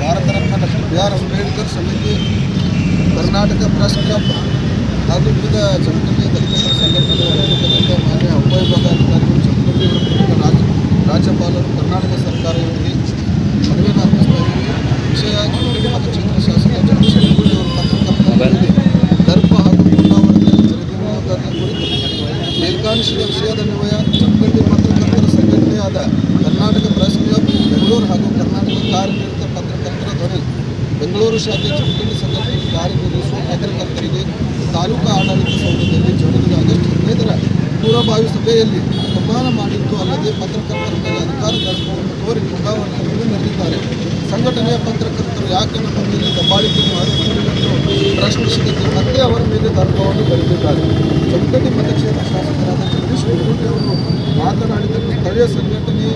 Bharat Ratna doctor B R Ambedkar ಸಮಿತಿ Karnataka press club ಹಾಗೂ ವಿವಿಧ ಚಟುವಟಿಕೆ ದಲಿತ ಸಂಘಟನೆಗಳ ಮಾನ್ಯ ಉಪವಿಭಾಗ ಅಧಿಕಾರಿಗಳು ಚಟುವಟಿಕೆ ರಾಜ ರಾಜ್ಯಪಾಲರು ಕರ್ನಾಟಕ ಸರ್ಕಾರದಲ್ಲಿ ಮನವಿ ಮನವಿಯನ್ನು ಇದ್ದೀವಿ ವಿಷಯ ಚುಟುಕಿ ಮತ್ತು ಕ್ಷೇತ್ರ ಶಾಸಕ ಜಗದೀಶ್ ಗರ್ಭ ಹಾಗೂ ಪೂರ್ಣಾವರಣೆಯಲ್ಲಿ ಜರುಗಿರುವ ಕುರಿತು ಮೇಲ್ಕಾಣಿಸಿದ ವಿಷಯದ ನ್ವಯ ಕಾರ್ಯನಿರತ ಪತ್ರಕರ್ತರ ಧ್ವನಿ. ಬೆಂಗಳೂರು ಶಾಖೆ ಚಮಕಲಿ ಸಂಘಟನೆ ಕಾರ್ಯನಿರ್ವಹಿಸುವ ಪತ್ರಕರ್ತರಿಗೆ ತಾಲೂಕು ಆಡಳಿತ ಸೌಧದಲ್ಲಿ ಜರುಗಿದ ಆಗಸ್ಟ್ ಹದಿನೈದರ ಪೂರ್ವಭಾವಿ ಸಭೆಯಲ್ಲಿ ಅಪಮಾನ ಮಾಡಿದ್ದು ಅಲ್ಲದೆ ಪತ್ರಕರ್ತರ ಮೇಲೆ ಅಧಿಕಾರ ಕೋರಿ ತೋರಿ ಪುನರಾವರ್ತನೆಯನ್ನು ನಡೆದಿದ್ದಾರೆ ಸಂಘಟನೆಯ ಪತ್ರಕರ್ತರು ಯಾಕೆ ನಮ್ಮ ಮೇಲೆ ದಬ್ಬಾಳಿಕೆ ಮಾಡುತ್ತಿರುವುದನ್ನು ಪ್ರಶ್ನಿಸಿದ್ದು ಮತ್ತೆ ಅವರ ಮೇಲೆ ಧರ್ಮವನ್ನು ಬರೆದಿದ್ದಾರೆ. ಚೌಕಟ್ಟಿ ಮತಕ್ಷೇತ್ರ ಶಾಸಕರಾದ ಜಗದೀಶ್ ಗುರುಮೂರ್ತಿ ಅವರು ಮಾತನಾಡಿದ್ದು ಸ್ಥಳೀಯ ಸಂಘಟನೆ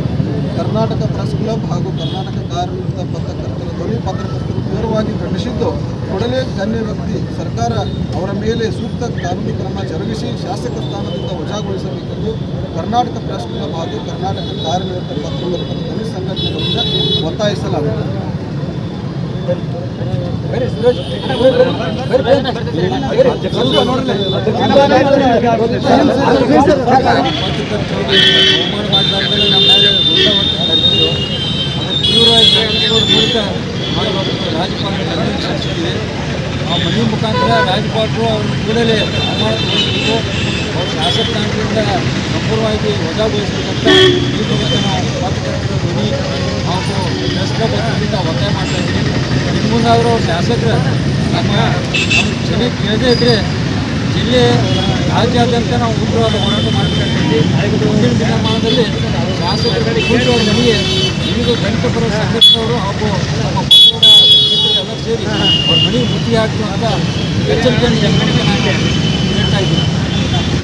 ಕರ್ನಾಟಕ ಪ್ರೆಸ್ ಕ್ಲಬ್ ಹಾಗೂ ಕರ್ನಾಟಕ ಕಾರ್ಮಿಕ ಪತ್ರಕರ್ತರ ಧ್ವನಿ ಪತ್ರಕರ್ತರು ತೀವ್ರವಾಗಿ ಖಂಡಿಸಿದ್ದು ಕೂಡಲೇ ಗಣ್ಯ ವ್ಯಕ್ತಿ ಸರ್ಕಾರ ಅವರ ಮೇಲೆ ಸೂಕ್ತ ಕಾನೂನು ಕ್ರಮ ಜರುಗಿಸಿ ಶಾಸಕ ಸ್ಥಾನದಿಂದ ವಜಾಗೊಳಿಸಬೇಕೆಂದು ಕರ್ನಾಟಕ ಪ್ರೆಸ್ ಕ್ಲಬ್ ಹಾಗೂ ಕರ್ನಾಟಕ ಕಾರ್ಯನಿರತ ಪತ್ರಕರ್ತರ ಧ್ವನಿ ಸಂಘಟನೆಗಳಿಂದ ಒತ್ತಾಯಿಸಲಾಗುತ್ತದೆ ಎಪಿಸೋಡ್ ಮೂಲಕ ಮಾಡಬೇಕು ರಾಜ್ಯಪಾಲರ ಮನವಿ ಸಲ್ಲಿಸಿದ್ದೀವಿ ಆ ಮನವಿ ಮುಖಾಂತರ ರಾಜ್ಯಪಾಲರು ಅವ್ರನ್ನ ಕೂಡಲೇ ಅಮಾನತುಗೊಳಿಸಬೇಕು ಅವ್ರ ಶಾಸಕಾಂಗದಿಂದ ಸಂಪೂರ್ಣವಾಗಿ ವಜಾಗೊಳಿಸಬೇಕಂತ ಈ ಮೂಲಕ ನಾವು ಪತ್ರಕರ್ತರ ಧ್ವನಿ ಹಾಗೂ ಪ್ರೆಸ್ ಕ್ಲಬ್ ವತಿಯಿಂದ ಒತ್ತಾಯ ಮಾಡ್ತಾ ಇದ್ದೀವಿ ಇನ್ನು ಮುಂದಾದರೂ ಅವ್ರ ಶಾಸಕರು ನಮ್ಮ ನಮ್ಮ ಕ್ಷಮೆ ಕೇಳದೇ ಇದ್ದರೆ ಜಿಲ್ಲೆ ರಾಜ್ಯಾದ್ಯಂತ ನಾವು ಉಗ್ರವಾದ ಹೋರಾಟ ಮಾಡಬೇಕಾಗ್ತೀವಿ ಮುಂದಿನ ದಿನಮಾನದಲ್ಲಿ ಶಾಸಕರ ಕೂಟುವ ನಮಗೆ ವೆಂಕಟಪುರ ಸಂಘಟನೆಯವರು ಹಾಗೂ ನಮ್ಮ ಎಲ್ಲ ಸೇರಿ ಅವ್ರ ಮನೆಗೆ ಮುತ್ತಿಗೆ ಅಂತ ಎಚ್ಚರಿಕೆಯನ್ನು ಜನಗಳಿಗೆ ನಾನು ಹೇಳ್ತಾ ಇದ್ದೀನಿ.